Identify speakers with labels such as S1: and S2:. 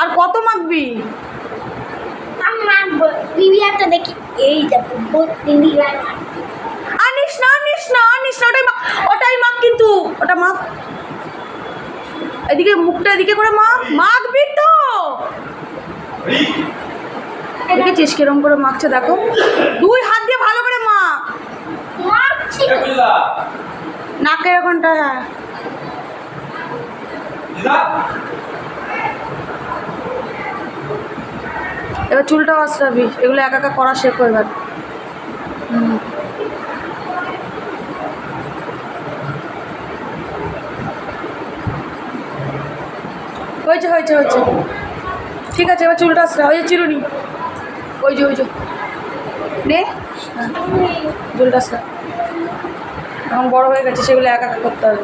S1: আর কত মাখবি?
S2: আমি মাখবো। দেখি। এই দেখো বিবিয়ার
S1: আনিস না আনিস না আনিস না ওটাই মাখ ওটাই মাখ কিন্তু ওটা মাখ। এদিকে মুখটা এদিকে করে মাখ মাখবি তো। দেখেছিস কিরম করে মাখছে দেখো। দুই হাত দিয়ে ভালো করে মাখ।
S2: মাখছি।
S1: নাকের ওখানটা হ্যাঁ। এবার চুলটাও আসরাবি এগুলো একা একা করা শেখো এবার হুম। হয়েছে হয়েছে হয়েছে। ঠিক আছে এবার চুলটা আসরা ওই যে চিরুনি। ওই যে ওই যে। নে। হ্যাঁ, চুলটা আসরা এখন বড় হয়ে গেছে সেগুলো একা একা করতে হবে।